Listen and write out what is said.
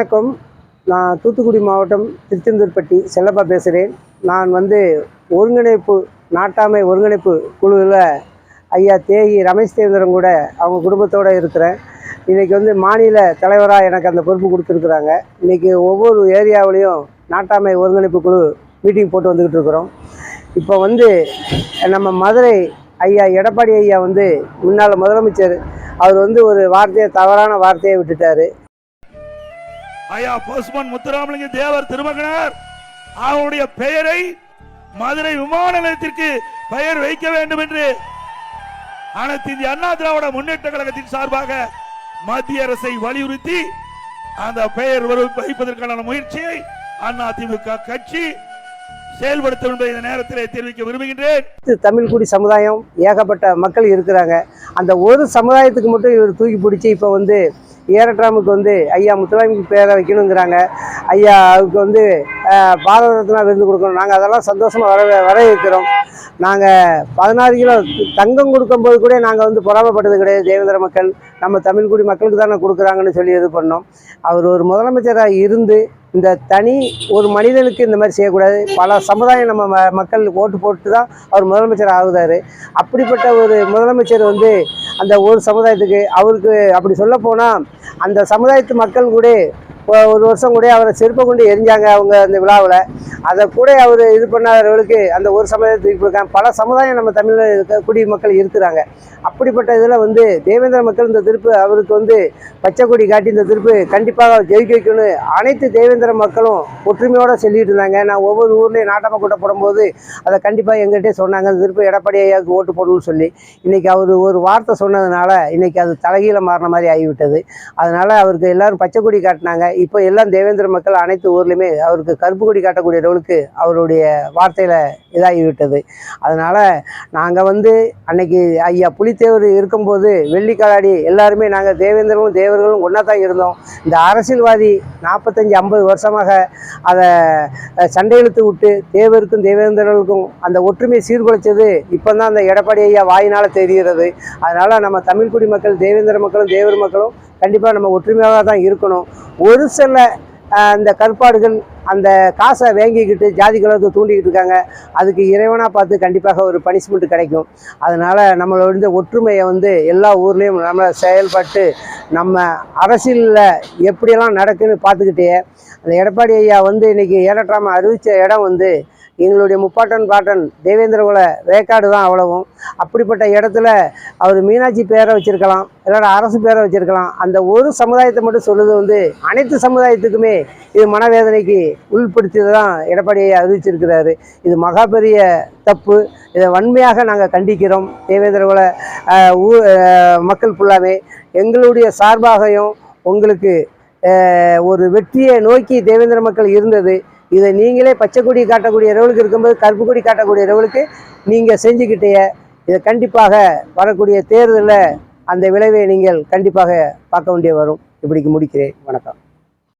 வணக்கம். நான் தூத்துக்குடி மாவட்டம் திருச்செந்தூர்பட்டி செல்லப்பா பேசுகிறேன் நான் வந்து ஒருங்கிணைப்பு நாட்டாமை ஒருங்கிணைப்பு குழுவில் ஐயா தேகி ரமேஷ் தேவேந்திரன் கூட அவங்க குடும்பத்தோடு இருக்கிறேன். இன்றைக்கி வந்து மாநில தலைவராக எனக்கு அந்த பொறுப்பு கொடுத்துருக்குறாங்க. இன்றைக்கி ஒவ்வொரு ஏரியாவிலையும் நாட்டாமை ஒருங்கிணைப்பு குழு மீட்டிங் போட்டு வந்துக்கிட்டு இருக்கிறோம். இப்போ வந்து நம்ம மதுரை ஐயா எடப்பாடி ஐயா வந்து முன்னாள் முதலமைச்சர். அவர் வந்து ஒரு வார்த்தையை தவறான வார்த்தையை விட்டுட்டார். ஐயா பசுமன் முத்துராமலிங்க தேவர் திருமகனார் அவருடைய பெயரை மதுரை விமான நிலையத்திற்கு பெயர் வைக்க வேண்டும் என்று அனைத்து இந்திய அண்ணா திராவிட முன்னேற்ற கழகத்தின் சார்பாக மத்திய அரசை வலியுறுத்தி அந்த பெயர் வரு- வைப்பதற்கான முயற்சியை அண்ணா கட்சி செயல்படுத்தும் என்பதை இந்த நேரத்திலே தெரிவிக்க விரும்புகின்றேன். தமிழ் தமிழ்குடி சமுதாயம் ஏகப்பட்ட மக்கள் இருக்கிறாங்க. அந்த ஒரு சமுதாயத்துக்கு மட்டும் இவர் தூக்கி பிடிச்சி இப்போ வந்து ஏரட்ராமுக்கு வந்து ஐயா முத்துராமிக்கு பேரை வைக்கணுங்கிறாங்க. ஐயா அவருக்கு வந்து பாரத ரத்னா விருந்து கொடுக்கணும். நாங்கள் அதெல்லாம் சந்தோஷமாக வர வரவேற்கிறோம். நாங்கள் பதினாறு கிலோ தங்கம் கொடுக்கும்போது கூட நாங்கள் வந்து பொறாமப்பட்டது கிடையாது தேவேந்திர மக்கள். நம்ம தமிழ்குடி மக்களுக்கு தானே கொடுக்குறாங்கன்னு சொல்லி இது பண்ணோம். அவர் ஒரு முதலமைச்சராக இருந்து இந்த தனி ஒரு மனிதனுக்கு இந்த மாதிரி செய்யக்கூடாது. பல சமுதாயம் நம்ம ம- மக்கள் ஓட்டு போட்டு தான் அவர் முதலமைச்சர் ஆகுதாரு. அப்படிப்பட்ட ஒரு முதலமைச்சர் வந்து அந்த ஒரு சமுதாயத்துக்கு அவருக்கு அப்படி சொல்ல போனால் அந்த சமுதாயத்து மக்கள் கூட ஒரு வருஷம் கூட அவரை செருப்பை கொண்டு எரிஞ்சாங்க அவங்க அந்த விழாவில். அதை கூட அவர் இது பண்ணாதவர்களுக்கு அந்த ஒரு சமுதாயத்துக்கு இருக்காங்க. பல சமுதாயம் நம்ம தமிழில் இருக்க குடிமக்கள் இருக்கிறாங்க. அப்படிப்பட்ட இதில் வந்து தேவேந்திர மக்கள் இந்த திருப்பு அவருக்கு வந்து பச்சை கொடி காட்டி இந்த திருப்பு கண்டிப்பாக ஜெயிக்க வைக்கணும் அனைத்து தேவேந்திர மக்களும் ஒற்றுமையோடு சொல்லிட்டு இருந்தாங்க. நான் ஒவ்வொரு ஊர்லேயும் நாட்டம கூட்டம் போடும்போது அதை கண்டிப்பாக எங்கிட்டே சொன்னாங்க. இந்த திருப்பு எடப்பாடி ஐயாவுக்கு ஓட்டு போடணும்னு சொல்லி. இன்றைக்கி அவர் ஒரு வார்த்தை சொன்னதுனால இன்றைக்கி அது தலைகீழ மாறின மாதிரி ஆகிவிட்டது. அதனால் அவருக்கு எல்லோரும் பச்சை கொடி காட்டினாங்க. இப்போ எல்லாம் தேவேந்திர மக்கள் அனைத்து ஊர்லேயுமே அவருக்கு கருப்பு கொடி காட்டக்கூடியவர்களுக்கு அவருடைய வார்த்தையில் இதாகிவிட்டது. அதனால் நாங்கள் வந்து அன்னைக்கு ஐயா புலித்தேவர் இருக்கும்போது வெள்ளிக்காலாடி எல்லாருமே நாங்கள் தேவேந்திரனும் தேவர்களும் ஒன்றா தான் இருந்தோம். இந்த அரசியல்வாதி நாற்பத்தஞ்சு ஐம்பது வருஷமாக அதை சண்டையிழுத்து விட்டு தேவருக்கும் தேவேந்திரர்களுக்கும் அந்த ஒற்றுமையை சீர்குலைச்சது இப்போ தான் அந்த எடப்பாடி ஐயா வாயினால் தெரிகிறது. அதனால் நம்ம தமிழ் குடி மக்கள் தேவேந்திர மக்களும் தேவர் மக்களும் கண்டிப்பாக நம்ம ஒற்றுமையாக தான் இருக்கணும். ஒரு சில அந்த கற்பாடுகள் அந்த காசை வாங்கிக்கிட்டு ஜாதி கலத்தை தூண்டிக்கிட்டு இருக்காங்க. அதுக்கு இறைவனாக பார்த்து கண்டிப்பாக ஒரு பனிஷ்மெண்ட் கிடைக்கும். அதனால் நம்மளோட இருந்த ஒற்றுமையை வந்து எல்லா ஊர்லேயும் நம்ம செயல்பட்டு நம்ம அரசியலில் எப்படியெல்லாம் நடக்குன்னு பார்த்துக்கிட்டே அந்த எடப்பாடி ஐயா வந்து இன்றைக்கி ஏலட்ராம அறிவித்த இடம் வந்து எங்களுடைய முப்பாட்டன் பாட்டன் தேவேந்திரகுல வேக்காடு தான் அவ்வளவும். அப்படிப்பட்ட இடத்துல அவர் மீனாட்சி பேரை வச்சுருக்கலாம் இல்லைன்னா அரசு பேரை வச்சிருக்கலாம். அந்த ஒரு சமுதாயத்தை மட்டும் சொல்லுது வந்து அனைத்து சமுதாயத்துக்குமே இது மனவேதனைக்கு உள்படுத்தியது தான் எடப்பாடியை அறிவிச்சிருக்கிறாரு. இது மகா பெரிய தப்பு. இதை வன்மையாக நாங்கள் கண்டிக்கிறோம். தேவேந்திரகுல ஊ மக்கள் ஃபுல்லாமே எங்களுடைய சார்பாகவும் உங்களுக்கு ஒரு வெற்றியை நோக்கி தேவேந்திர மக்கள் இருந்தது. இதை நீங்களே பச்சை கொடி காட்டக்கூடிய இரவலுக்கு இருக்கும்போது கருப்பு கொடி காட்டக்கூடிய இரவலுக்கு நீங்கள் செஞ்சுக்கிட்டே இதை கண்டிப்பாக வரக்கூடிய தேர்தலில் அந்த விளைவை நீங்கள் கண்டிப்பாக பார்க்க வேண்டிய வரும். இப்படிக்கு முடிக்கிறேன். வணக்கம்.